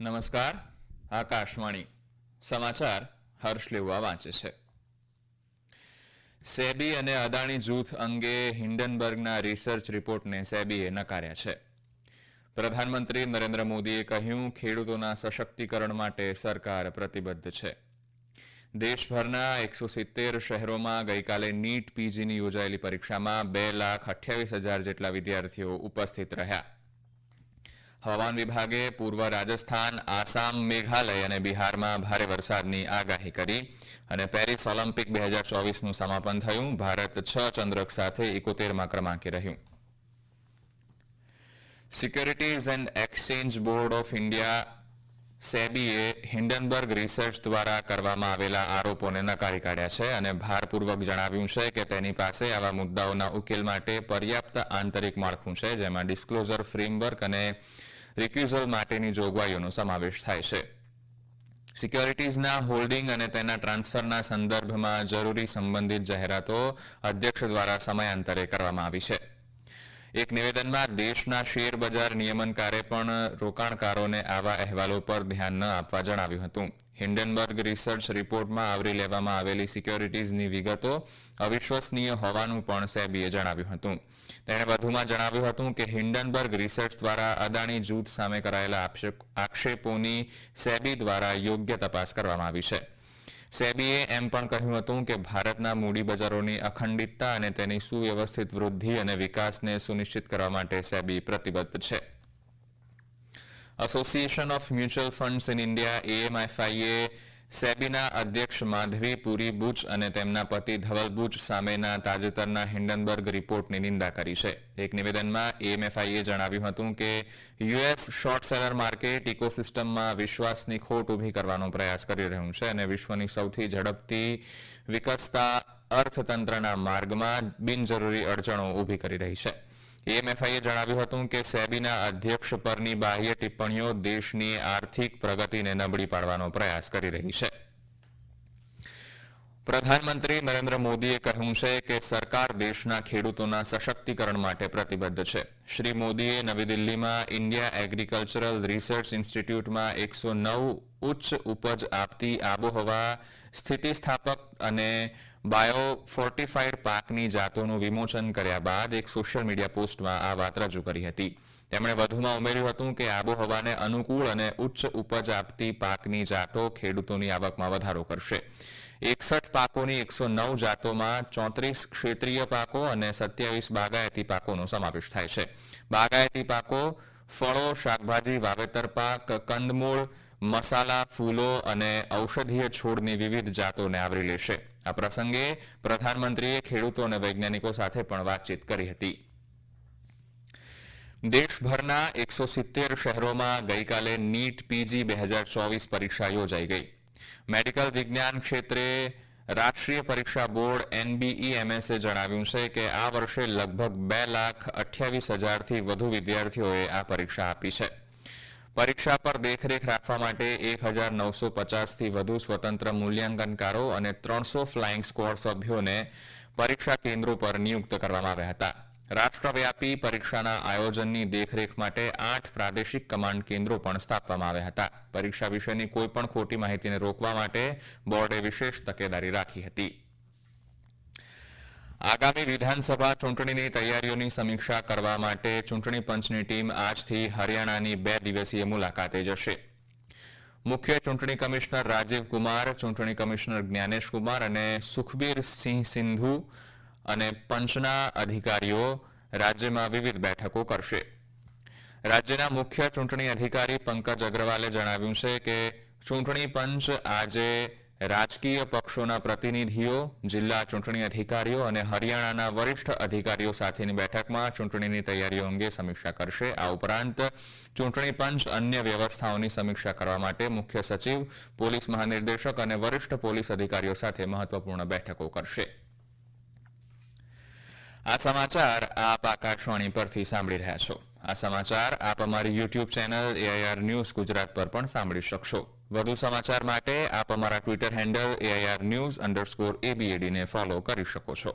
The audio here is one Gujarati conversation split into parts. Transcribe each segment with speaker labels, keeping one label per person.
Speaker 1: નમસ્કાર, આકાશવાણી. સમાચાર હર્ષ લેવા વાંચે છે. સેબી અને અદાણી જૂથ અંગે હિન્ડનબર્ગના રિસર્ચ રિપોર્ટને સેબીએ નકાર્યા છે. પ્રધાનમંત્રી નરેન્દ્ર મોદીએ કહ્યું, ખેડૂતોના સશક્તિકરણ માટે સરકાર પ્રતિબદ્ધ છે. દેશભરના એકસો સિત્તેર શહેરોમાં ગઈકાલે નીટ પીજીની યોજાયેલી પરીક્ષામાં બે લાખ અઠ્યાવીસ હજાર જેટલા વિદ્યાર્થીઓ ઉપસ્થિત રહ્યા. હવામાન વિભાગે પૂર્વ રાજસ્થાન, આસામ, મેઘાલય અને બિહારમાં ભારે વરસાદની આગાહી કરી અને પેરિસ ઓલિમ્પિક બે હજાર ચોવીસનું સમાપન થયું. ભારત છ ચંદ્રક સાથે એકોતેરમાં ક્રમાંકે રહ્યું. Securities and exchange board of India સેબીએ Hindenburg research દ્વારા કરવામાં આવેલા આરોપોને નકારી કાઢ્યા છે અને ભારપૂર્વક જણાવ્યું છે કે તેની પાસે આવા મુદ્દાઓના ઉકેલ માટે પર્યાપ્ત આંતરિક માળખું છે, જેમાં ડિસ્ક્લોઝર ફ્રેમવર્ક અને રિક્યુઝલ માટેની જોગવાઈઓનો સમાવેશ થાય છે. સિક્યોરિટીઝના હોલ્ડિંગ અને તેના ટ્રાન્સફરના સંદર્ભમાં જરૂરી સંબંધિત જાહેરાતો અધ્યક્ષ દ્વારા સમયાંતરે કરવામાં આવી છે. એક નિવેદનમાં દેશના શેર બજાર નિયમનકારે પણ રોકાણકારોને આવા અહેવાલો પર ધ્યાન ન આપવા જણાવ્યું હતું. હિન્ડનબર્ગ રિસર્ચ રિપોર્ટમાં આવરી લેવામાં આવેલી સિક્યોરિટીઝની વિગતો અવિશ્વસનીય હોવાનું પણ સેબીએ જણાવ્યું હતું. તેણે વધુમાં જણાવ્યું હતું કે હિન્ડનબર્ગ રિસર્ચ દ્વારા અદાણી જૂથ સામે કરાયેલા આક્ષેપોની સેબી દ્વારા યોગ્ય તપાસ કરવામાં આવી છે. સેબીએ એમ પણ કહ્યું હતું કે ભારતના મૂડી બજારોની અખંડિતતા અને તેની સુવ્યવસ્થિત વૃદ્ધિ અને વિકાસને સુનિશ્ચિત કરવા માટે સેબી પ્રતિબદ્ધ છે. Association of mutual funds in India એએમએફઆઈએ સેબીના અધ્યક્ષ માધવી પુરી બુચ અને તેમના પતિ ધવલ બુચ સામેના તાજેતરના હિન્ડનબર્ગ રિપોર્ટની નિંદા કરી છે. એક નિવેદનમાં એએમએફઆઈએ જણાવ્યું હતું કે, યુએસ શોર્ટ સેલર માર્કેટ ઇકોસિસ્ટમમાં વિશ્વાસની ખોટ ઊભી કરવાનો પ્રયાસ કરી રહ્યું છે અને વિશ્વની સૌથી ઝડપથી વિકસતા અર્થતંત્રના માર્ગમાં બિનજરૂરી અડચણો ઊભી કરી રહી છે. એએમએફઆઈએ જણાવ્યું હતું કે સેબીના અધ્યક્ષ પરની બાહ્ય ટિપ્પણીઓ દેશની આર્થિક પ્રગતિને નબળી પાડવાનો પ્રયાસ કરી રહી છે. પ્રધાનમંત્રી નરેન્દ્ર મોદીએ કહ્યું છે કે સરકાર દેશના ખેડૂતોના સશક્તિકરણ માટે પ્રતિબદ્ધ છે. શ્રી મોદીએ નવી દિલ્હીમાં ઇન્ડિયા એગ્રીકલ્ચરલ રિસર્ચ ઇન્સ્ટિટ્યૂટમાં એકસો નવ ઉચ્ચ ઉપજ આપતી આબોહવા સ્થિતિસ્થાપક અને બાયો ફોર્ટિફાઈડ પાકની જાતોનું વિમોચન કર્યા બાદ એક સોશિયલ મીડિયા પોસ્ટમાં આ વાત રજૂ કરી હતી. તેમણે વધુમાં ઉમેર્યું હતું કે આબોહવાને અનુકૂળ અને ઉચ્ચ ઉપજ આપતી પાકની જાતો ખેડૂતોની આવકમાં વધારો કરશે. એકસઠ પાકોની એકસો નવ જાતોમાં ચોત્રીસ ક્ષેત્રીય પાકો અને સત્યાવીસ બાગાયતી પાકોનો સમાવેશ થાય છે. બાગાયતી પાકો ફળો, શાકભાજી, વાવેતર પાક, કંદમૂળ, મસાલા, ફૂલો અને ઔષધીય છોડની વિવિધ જાતોને આવરી લેશે. આ પ્રસંગે પ્રધાનમંત્રીએ ખેડૂતો અને વૈજ્ઞાનિકો સાથે પણ વાતચીત કરી હતી. દેશભરના એકસો સિત્તેર શહેરોમાં ગઈકાલે નીટ પીજી બે હજાર ચોવીસ પરીક્ષા યોજાઈ ગઈ. મેડિકલ વિજ્ઞાન ક્ષેત્રે રાષ્ટ્રીય પરીક્ષા બોર્ડ એનબીઈએમએસએ જણાવ્યું છે કે આ વર્ષે લગભગ બે લાખ અઠ્યાવીસ હજારથી વધુ વિદ્યાર્થીઓએ આ પરીક્ષા આપી છે. પરીક્ષા પર દેખરેખ રાખવા માટે એક હજાર નવસો પચાસથી વધુ સ્વતંત્ર મૂલ્યાંકનકારો અને ત્રણસો ફ્લાઇંગ સ્કવોડ સભ્યોને પરીક્ષા કેન્દ્રો પર નિયુક્ત કરવામાં આવ્યા હતા. રાષ્ટ્રવ્યાપી પરીક્ષાના આયોજનની દેખરેખ માટે આઠ પ્રાદેશિક કમાન્ડ કેન્દ્રો પણ સ્થાપવામાં આવ્યા હતા. પરીક્ષા વિશેની કોઈપણ ખોટી માહિતીને રોકવા માટે બોર્ડે વિશેષ તકેદારી રાખી હતી. આગામી વિધાનસભા ચૂંટણીની તૈયારીઓની સમીક્ષા કરવા માટે ચૂંટણી પંચની ટીમ આજથી હરિયાણાની બે દિવસીય મુલાકાતે જશે. મુખ્ય ચૂંટણી કમિશનર રાજીવ કુમાર, ચૂંટણી કમિશનર જ્ઞાનેશ કુમાર અને સુખબીર સિંહ સિંધુ અને પંચના અધિકારીઓ રાજ્યમાં વિવિધ બેઠકો કરશે. રાજ્યના મુખ્ય ચૂંટણી અધિકારી પંકજ અગ્રવાલે જણાવ્યું છે કે ચૂંટણી પંચ આજે રાજકીય પક્ષોના પ્રતિનિધિઓ, જિલ્લા ચૂંટણી અધિકારીઓ અને હરિયાણાના વરિષ્ઠ અધિકારીઓ સાથેની બેઠકમાં ચૂંટણીની તૈયારીઓ અંગે સમીક્ષા કરશે. આ ઉપરાંત ચૂંટણી પંચ અન્ય વ્યવસ્થાઓની સમીક્ષા કરવા માટે મુખ્ય સચિવ, પોલીસ મહાનિર્દેશક અને વરિષ્ઠ પોલીસ અધિકારીઓ સાથે મહત્વપૂર્ણ બેઠકો કરશે. આ સમાચાર આપ આકાશવાણી પરથી સાંભળી રહ્યા છો. આ સમાચાર આપ અમારી YouTube channel AIR news Gujarat પર પણ સાંભળી શકશો. વધુ સમાચાર માટે આપ અમારા Twitter handle AIR news underscore એબીએડીને follow કરી શકો છો.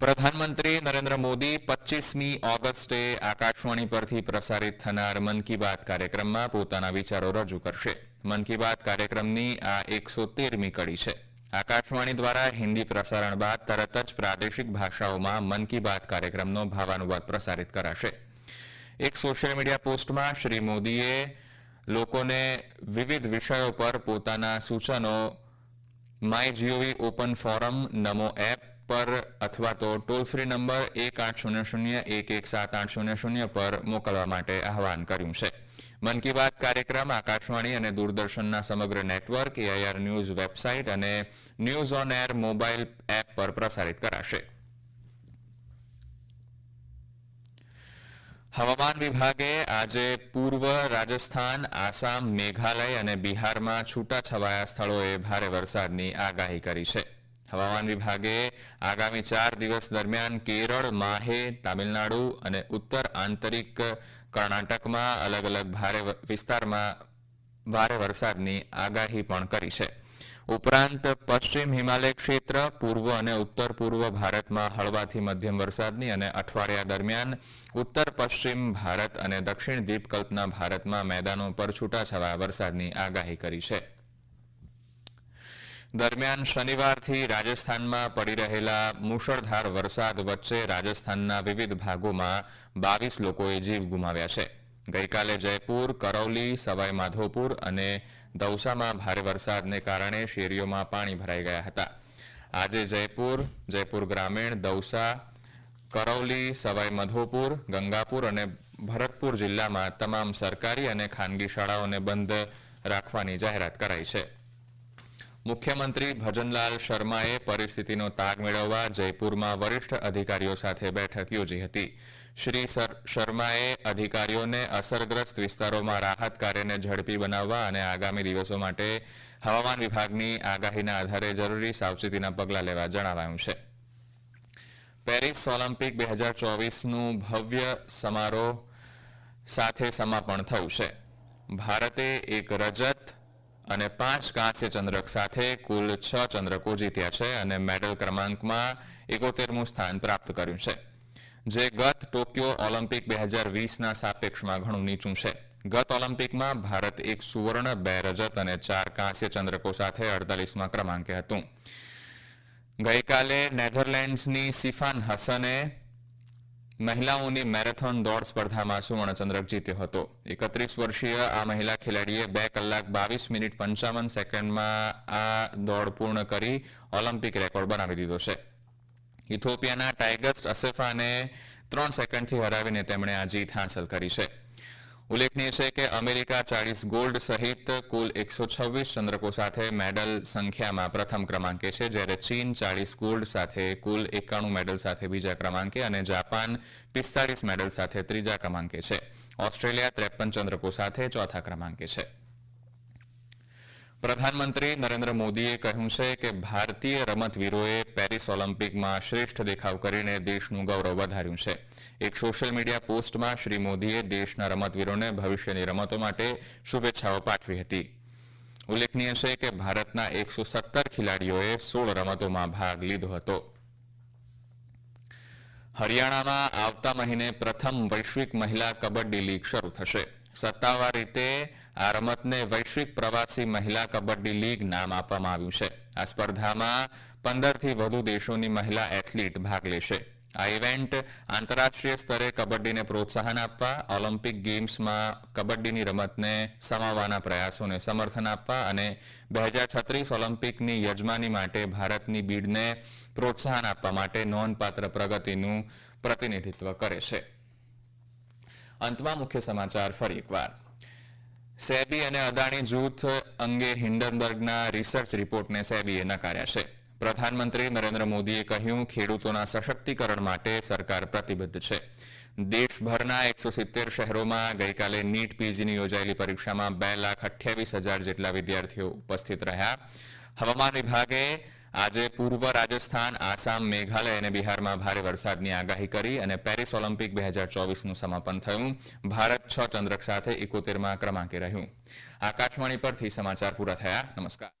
Speaker 1: પ્રધાનમંત્રી નરેન્દ્ર મોદી પચીસમી ઓગસ્ટે આકાશવાણી પરથી પ્રસારિત થનાર મન કી બાત કાર્યક્રમમાં પોતાના વિચારો રજૂ કરશે. મન કી બાત કાર્યક્રમની આ એકસો તેરમી કડી છે. આકાશવાણી દ્વારા હિન્દી પ્રસારણ બાદ તરત જ પ્રાદેશિક ભાષાઓમાં મન કી બાત કાર્યક્રમનો ભાવાનુવાદ પ્રસારિત કરાશે. એક સોશિયલ મીડિયા પોસ્ટમાં શ્રી મોદીએ લોકોને વિવિધ વિષયો પર પોતાના સૂચનો my gov open forum NaMo app પર અથવા તો ટોલ ફ્રી નંબર એક આઠ શૂન્ય શૂન્ય એક એક સાત આઠ શૂન્ય શૂન્ય પર મોકલવા માટે આહવાન કર્યું છે. મન કી બાત કાર્યક્રમ આકાશવાણી અને દૂરદર્શનના સમગ્ર નેટવર્ક એઆઈઆર ન્યૂઝ વેબસાઇટ અને news on air mobile app પર પ્રસારિત કરાશે. હવામાન વિભાગે આજે પૂર્વ રાજસ્થાન, આસામ, મેઘાલય અને બિહારમાં છૂટાછવાયા સ્થળોએ ભારે વરસાદની આગાહી કરી છે. હવામાન વિભાગે આગામી ચાર દિવસ દરમિયાન કેરળ, માહે, તામિલનાડુ અને ઉત્તર આંતરિક કર્ણાટકમાં અલગ અલગ ભારે વિસ્તારમાં ભારે વરસાદની આગાહી પણ કરી છે. ઉપરાંત પશ્ચિમ હિમાલય ક્ષેત્ર, પૂર્વ અને ઉત્તર પૂર્વ ભારતમાં હળવાથી મધ્યમ વરસાદની અને અઠવાડિયા દરમિયાન ઉત્તર પશ્ચિમ ભારત અને દક્ષિણ દ્વીપકલ્પના ભારતમાં મેદાનો પર છૂટાછવાયા વરસાદની આગાહી કરી છે. દરમિયાન શનિવારથી રાજસ્થાનમાં પડી રહેલા મુશળધાર વરસાદ વચ્ચે રાજસ્થાનના વિવિધ ભાગોમાં બાવીસ લોકોએ જીવ ગુમાવ્યા છે. ગઈકાલે જયપુર, કરૌલી, સવાઈ માધોપુર અને દૌસામાં ભારે વરસાદને કારણે શેરીઓમાં પાણી ભરાઈ ગયા હતા. આજે જયપુર જયપુર ગ્રામીણ, દૌસા, કરૌલી, સવાઈ મધોપુર, ગંગાપુર અને ભરતપુર જિલ્લામાં તમામ સરકારી અને ખાનગી શાળાઓને બંધ રાખવાની જાહેરાત કરાઈ છે. મુખ્યમંત્રી ભજનલાલ શર્માએ પરિસ્થિતિનો તાગ મેળવવા જયપુરમાં વરિષ્ઠ અધિકારીઓ સાથે બેઠક યોજી હતી. શ્રી શર્માએ અધિકારીઓને અસરગ્રસ્ત વિસ્તારોમાં રાહત કાર્યને ઝડપી બનાવવા અને આગામી દિવસો માટે હવામાન વિભાગની આગાહીના આધારે જરૂરી સાવચેતીના પગલાં લેવા જણાવાયું છે. પેરિસ ઓલિમ્પિક બે હજાર ચોવીસનું ભવ્ય સમારોહ સાથે સમાપન થયું છે. ભારતે એક રજત અને પાંચ કાંસ્ય ચંદ્રક સાથે કુલ છ ચંદ્રકો જીત્યા છે અને મેડલ ક્રમાંકમાં એકોતેરમું સ્થાન પ્રાપ્ત કર્યું છે. જે ગત ટોક્યો ઓલિમ્પિક બે હજાર વીસના સાપેક્ષમાં ઘણું નીચું છે. ગત ઓલિમ્પિકમાં ભારત એક સુવર્ણ, બે રજત અને ચાર કાંસ્ય ચંદ્રકો સાથે અડતાલીસમાં ક્રમાંકે હતું. ગઈકાલે નેધરલેન્ડ્સની સિફાન હસને મહિલાઓની મેરેથોન દોડ સ્પર્ધામાં સુવર્ણચંદ્રક જીત્યો હતો. એકત્રીસ વર્ષીય આ મહિલા ખેલાડીએ બે કલાક બાવીસ મિનિટ પંચાવન સેકન્ડમાં આ દોડ પૂર્ણ કરી ઓલિમ્પિક રેકોર્ડ બનાવી દીધો છે. ઇથોપિયાના ટાઇગર્સ અસેફાને ત્રણ સેકન્ડથી હરાવીને તેમણે આ જીત હાંસલ કરી છે. ઉલ્લેખનીય છે કે અમેરિકા ચાળીસ ગોલ્ડ સહિત કુલ એકસો છવ્વીસ ચંદ્રકો સાથે મેડલ સંખ્યામાં પ્રથમ ક્રમાંકે છે, જ્યારે ચીન ચાળીસ ગોલ્ડ સાથે કુલ એકાણું મેડલ સાથે બીજા ક્રમાંકે અને જાપાન પિસ્તાળીસ મેડલ સાથે ત્રીજા ક્રમાંકે છે. ઓસ્ટ્રેલિયા ત્રેપન ચંદ્રકો સાથે ચોથા ક્રમાંકે છે. પ્રધાનમંત્રી નરેન્દ્ર મોદીએ કહ્યું છે કે ભારતીય રમતવીરોએ પેરિસ ઓલિમ્પિકમાં શ્રેષ્ઠ દેખાવ કરીને દેશનું ગૌરવ વધાર્યું છે. એક સોશિયલ મીડિયા પોસ્ટમાં શ્રી મોદીએ દેશના રમતવીરોને ભવિષ્યની રમતો માટે શુભેચ્છાઓ પાઠવી હતી. ઉલ્લેખનીય છે કે ભારતના એકસો સત્તર ખેલાડીઓએ સોળ રમતોમાં ભાગ લીધો હતો. હરિયાણામાં આવતા મહિને પ્રથમ વૈશ્વિક મહિલા કબડ્ડી લીગ શરૂ થશે. સત્તાવાર રીતે આ રમતને વૈશ્વિક પ્રવાસી મહિલા કબડ્ડી લીગ નામ આપવામાં આવ્યું છે. આ સ્પર્ધામાં પંદરથી વધુ દેશોની મહિલા એથ્લીટ ભાગ લેશે. આ ઇવેન્ટ આંતરરાષ્ટ્રીય સ્તરે કબડ્ડીને પ્રોત્સાહન આપવા, ઓલિમ્પિક ગેમ્સમાં કબડ્ડીની રમતને સમાવવાના પ્રયાસોને સમર્થન આપવા અને બે હજાર છત્રીસ ઓલિમ્પિકની યજમાની માટે ભારતની બીડને પ્રોત્સાહન આપવા માટે નોંધપાત્ર પ્રગતિનું પ્રતિનિધિત્વ કરે છે. અંતમાં મુખ્ય સમાચાર ફરી એકવાર. સેબી અને અદાણી જૂથ અંગે હિન્ડનબર્ગના રિસર્ચ રિપોર્ટને સેબીએ નકાર્યા છે. પ્રધાનમંત્રી નરેન્દ્ર મોદીએ કહ્યું, ખેડૂતોના સશક્તિકરણ માટે સરકાર પ્રતિબદ્ધ છે. દેશભરના એકસો સિત્તેર શહેરોમાં ગઈકાલે નીટ પીજીની યોજાયેલી પરીક્ષામાં બે લાખ અઠ્યાવીસ હજાર જેટલા વિદ્યાર્થીઓ ઉપસ્થિત રહ્યા. હવામાન વિભાગે આજે પૂર્વ રાજસ્થાન, આસામ, મેઘાલય અને બિહારમાં ભારે વરસાદની આગાહી કરી અને પેરિસ ઓલિમ્પિક બે હજાર ચોવીસનું સમાપન થયું. ભારત છ ચંદ્રક સાથે એકોતેરમાં ક્રમાંકે રહ્યું. આકાશવાણી પરથી સમાચાર પૂરા થયા. નમસ્કાર.